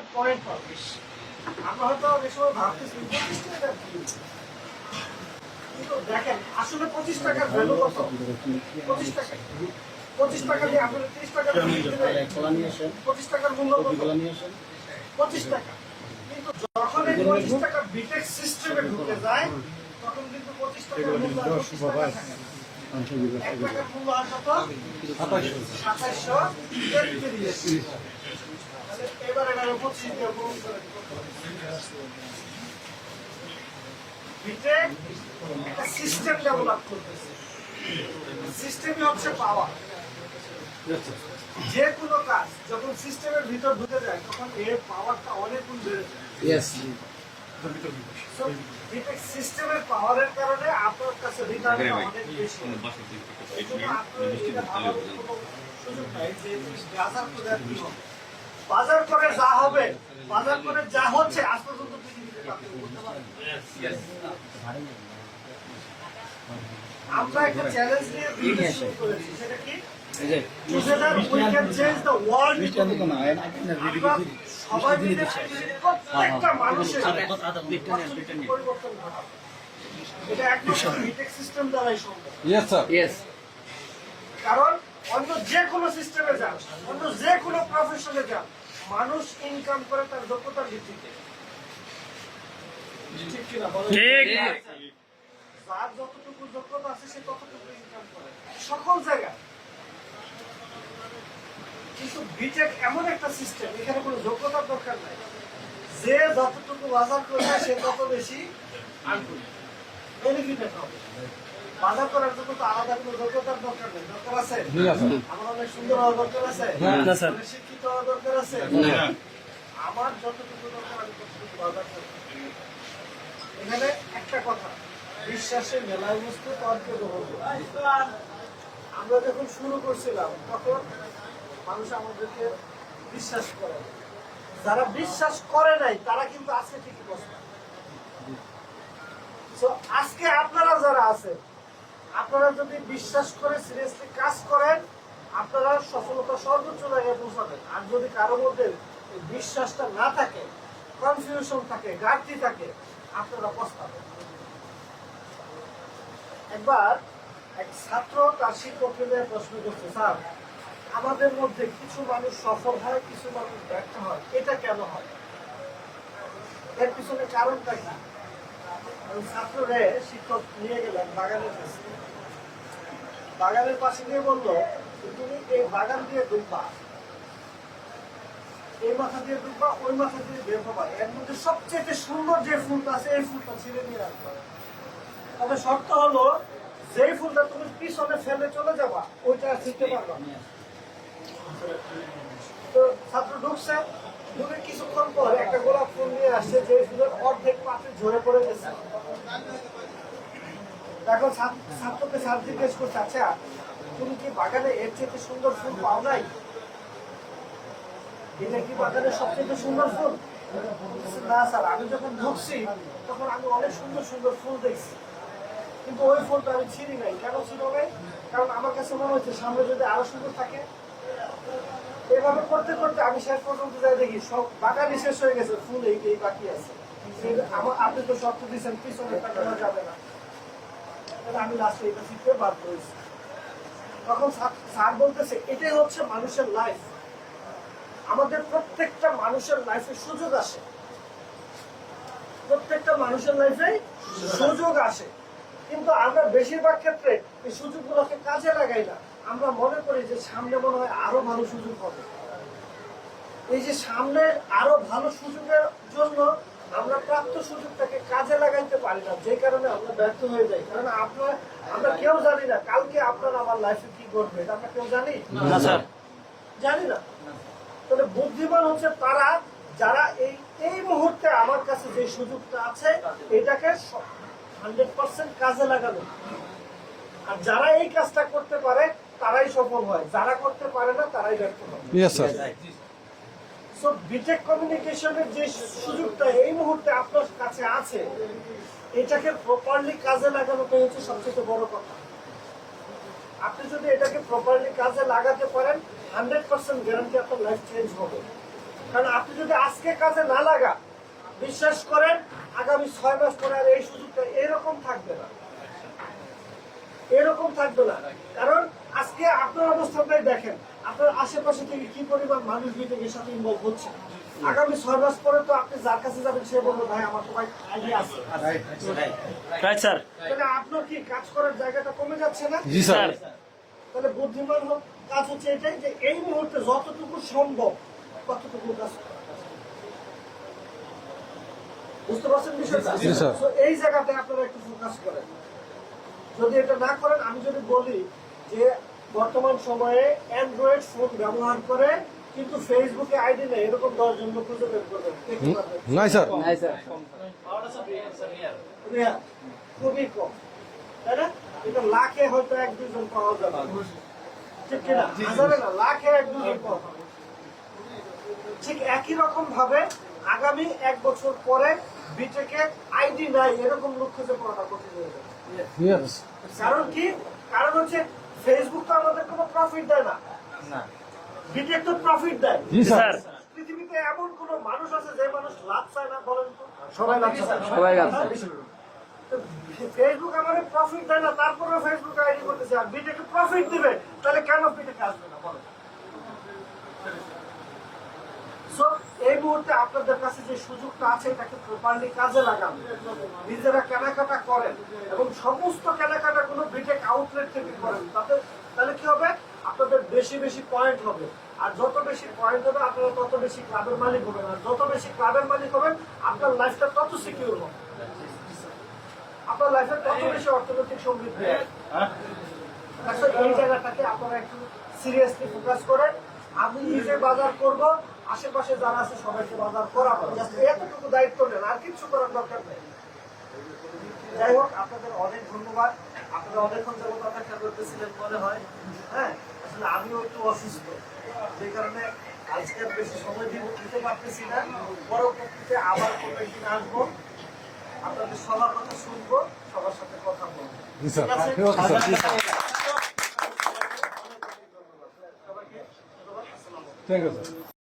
টাকার পয়েন্ট হবে আমরা হয়তো অনেক সময় ভাবতেছি, পঁচিশ টাকা কি? কিন্তু দেখেন, আসলে পঁচিশ টাকার ভ্যালু কত? পঁচিশ টাকা। পঁচিশ টাকা দিয়ে আপনার ত্রিশ টাকা কলা নিয়ে আসেন পঁচিশ টাকার মূল্য পঁচিশ টাকা। কিন্তু যখন এই পঁচিশ টাকা বিটেক সিস্টেমে ঢুকে যায়, তখন কিন্তু পঁচিশ টাকার মূল্য আর 25 টাকা থাকে না। এক টাকার মূল্য আর কত? সাতাইশশো তেত্রিশ তাহলে এবার এখানে পঁচিশ দিয়ে গুণ করে দিবো। বিটেক একটা সিস্টেম ডেভেলপ করতেছে। সিস্টেমই হচ্ছে পাওয়ার যে কোনো কাজ যখন সিস্টেমের ভিতর ঢুকে যায় তখন এর পাওয়ারটা অনেক গুণ বেড়ে যায়। সিস্টেমের পাওয়ারের কারণে আপনার কাছে রিটার্নটা অনেক বেশি আপনার সুযোগ নাই যে কি হবে। বাজার করে যা হবে বাজার করে যা হচ্ছে আজ পর্যন্ত। আমরা একটা চ্যালেঞ্জ নিয়ে business শুরু করেছি সেটা কি? সবাই মিলে প্রত্যেকটা মানুষের পরিবর্তন ঘটাবো। এটা একমাত্র বিটেক সিস্টেম দ্বারাই সম্ভব। ইয়েস স্যার ইয়েস কারণ অন্য যে কোনো সিস্টেমে যান অন্য যে কোনো প্রফেশনে যান মানুষ ইনকাম করে তার দক্ষতার ভিত্তিতে। ঠিক কিনা? যার যতটুকু যোগ্যতা আছে সে ততটুকু ইনকাম করে। সকল জায়গায়। কিন্তু বিটেক এমন একটা সিস্টেম এখানে কোনো যোগ্যতার দরকার নাই। যে যতটুকু বাজার করবে সে তত বেশি বেনিফিটেড হবে বাজার করার জন্য তো আলাদা কোনো যোগ্যতার দরকার নেই দরকার আছে? আমার অনেক সুন্দর হওয়ার দরকার আছে? না, স্যার। অনেক শিক্ষিত হওয়ার দরকার আছে? আমার যতটুকু দরকার আমি ততটুকু বাজার এখানে একটা কথা বিশ্বাসে মেলায় বস্তু তর্কে আমরা যখন শুরু করছিলাম তখন মানুষ আমাদেরকে বিশ্বাস করে। যারা বিশ্বাস করে নাই তারা কিন্তু আজকে ঠিকই So, আজকে আপনারা যারা আছেন আপনারা যদি বিশ্বাস করে সিরিয়াসলি কাজ করেন, আপনারা সফলতা সর্বোচ্চ জায়গায় পৌঁছাবেন। আর যদি কারও মধ্যে বিশ্বাসটা না থাকে কনফিউশন থাকে, ঘাটতি থাকে, আপনারা পস্তাবেন। একবার এক ছাত্র তার শিক্ষককে নিয়ে প্রশ্ন করছে, স্যার, আমাদের মধ্যে কিছু মানুষ সফল হয়, কিছু মানুষ ব্যর্থ হয়, এটা কেন হয়? এর পিছনে কারণটা কি? ছাত্ররে শিক্ষক নিয়ে গেলেন বাগানের কাছে। বাগানের পাশে গিয়ে বলল, তুমি এই বাগান দিয়ে ঢুকবা এই মাথা দিয়ে ঢুকবা ওই মাথা দিয়ে বের হবা। এর মধ্যে সবচেয়ে সুন্দর যে ফুলটা আছে, এই ফুলটা ছিঁড়ে নিয়ে রাখবা তবে শর্ত হলো, যেই ফুলটা তুমি পিছনে ফেলে চলে যাবা, ওইটা ছিঁড়তে পারবা। তো ছাত্র ঢুকছে। ঢুকে কিছুক্ষণ পর একটা গোলাপ ফুল নিয়ে আসছে যে ফুলের অর্ধেক ঝরে পড়ে গেছে ছাত্র- ছাত্রকে স্যার জিজ্ঞেস করছে। আচ্ছা তুমি কি বাগানে এর চেয়ে সুন্দর ফুল পাও নাই? এটা কি বাগানের সবচেয়ে সুন্দর ফুল? না, স্যার, আমি যখন ঢুকছি তখন আমি অনেক সুন্দর সুন্দর ফুল দেখছি। কিন্তু ওই ফুলটা আমি ছিঁড়ি নাই। কেন ছিল নাই? কারণ আমার কাছে মনে হচ্ছে সামনে যদি আরও সুন্দর থাকে। এভাবে করতে করতে আমি শেষ পর্যন্ত যাই দেখি, সব বাগানই শেষ হয়ে গেছে, ফুল এই বাকি আছে। প্রত্যেকটা মানুষের লাইফে সুযোগ আসে। সুযোগ আসে। কিন্তু আমরা বেশিরভাগ ক্ষেত্রে এই সুযোগগুলোকে কাজে লাগাই না। আমরা মনে করি যে সামনে মনে হয় আরও ভালো সুযোগ হবে। এই যে সামনে আরও ভালো সুযোগের জন্য আমরা প্রাপ্ত সুযোগটাকে কাজে লাগাইতে পারি না যে কারণে আমরা ব্যর্থ হয়ে যাই। কারণ আপনার আমরা কেউ জানি না কালকে আপনার আমার লাইফে কি ঘটবে এটা আমরা কেউ জানি? না স্যার। জানি না। তাহলে বুদ্ধিমান হচ্ছে তারা যারা এই এই মুহূর্তে আমার কাছে যে সুযোগটা আছে এটাকে হান্ড্রেড পার্সেন্ট কাজে লাগানো আর যারা এই কাজটা করতে পারে তারাই সফল হয়। যারা করতে পারে না তারাই ব্যর্থ হয়। সো বিটেক কমিউনিকেশনের যে সুযোগটা এই মুহূর্তে আপনার কাছে আছে, এটাকে প্রপারলি কাজে লাগানোটাই হচ্ছে সবচেয়ে বড় কথা। আপনি যদি এটাকে প্রপারলি কাজে লাগাতে পারেন হান্ড্রেড পার্সেন্ট গ্যারান্টি আপনার লাইফ চেঞ্জ হবে। কারণ আপনি যদি আজকে কাজে না লাগা বিশ্বাস করেন, আগামী ছয় মাস পরে আর এই সুযোগটা এরকম থাকবে না। এরকম থাকবে না। কারণ আজকে আপনার অবস্থাটাই দেখেন আপনার আশেপাশে থেকে কি পরিমাণ মানুষ বিটেকের সাথে ইনভলভ হচ্ছে? আগামী ছয় মাস পরে তো আপনি যার কাছে যাবেন সে বলব ভাই আমার তো ভাই আইডিয়া আছে। রাইট স্যার তাহলে আপনার কি কাজ করার জায়গাটা কমে যাচ্ছে না? জি স্যার। তাহলে বুদ্ধিমান হোক কাজ হচ্ছে এটাই যে এই মুহূর্তে যতটুকু সম্ভব ততটুকু কাজ বুঝতে পারছেন বিষয়টা? এই জায়গাতে আপনারা একটু ফোকাস করেন। যদি এটা না করেন আমি যদি বলি যে বর্তমান সময়ে অ্যান্ড্রয়েড ফোন ব্যবহার করে কিন্তু ফেসবুকে আইডি নেই। এরকম দশ জন লোক খুঁজে বের করবেন দেখতে পারবেন। নাই স্যার। খুবই কম। তাই না? এটা লাখে হয়তো এক দুজন পাওয়া যাবে। ঠিক কিনা? হাজারে না লাখে এক দুজন পাওয়া যাবে। ঠিক একই রকম ভাবে আগামী এক বছর পরে বিটেকে আইডি নাই এরকম লোক খুঁজে পাওয়াটা কঠিন হয়ে যাবে। কারণ কি? কারণ হচ্ছে ফেসবুক তো আমাদের কোনো প্রফিট দেয় না। বিটেক তো প্রফিট দেয়। জি স্যার। পৃথিবীতে এমন কোন মানুষ আছে যে মানুষ লাভ চায় না বলেন তো? সবাই লাভ চায়। সবাই লাভ চায়। তো ফেসবুক আমাদের প্রফিট দেয় না তারপরে ফেসবুক আইডি করতেছে। আর বিটেকে প্রফিট দিবে তাহলে কেন বিটেকে আসবে না বলেন? এই মুহূর্তে আপনাদের কাছে যে সুযোগটা আছে এটাকে প্রপারলি কাজে লাগান নিজেরা কেনাকাটা করেন এবং সমস্ত কেনাকাটা কোনো বিটেক আউটলেট থেকে করেন। তাতে তাহলে কি হবে? আপনাদের বেশি বেশি পয়েন্ট হবে। আর যত বেশি পয়েন্ট হবে আপনারা তত বেশি ক্লাবের মালিক হবেন। আর যত বেশি ক্লাবের মালিক হবেন আপনার লাইফটা তত সিকিউর হবে। আপনার লাইফে তত বেশি অর্থনৈতিক সমৃদ্ধি আচ্ছা, এই জায়গাটাকে আপনারা একটু সিরিয়াসলি ফোকাস করেন। আমি নিজে বাজার করব। আশেপাশে যারা আছে সবাইকে বাজার Just এতটুকু দায়িত্ব নেন আর কিছু করার দরকার নেই। যাই হোক আপনাদের অনেক ধন্যবাদ। আপনারা অনেকক্ষণ যাবত অপেক্ষা করতেছিলেন মনে হয়। হ্যাঁ আসলে আমিও একটু অসুস্থ। যে কারণে আজকে বেশি সময় দিব দিতে পারতেছি না। পরবর্তীতে আবার কোনো একদিন আসব। আপনাদের সবার কথা শুনব সবার সাথে কথা বলব। জি স্যার। ঠিক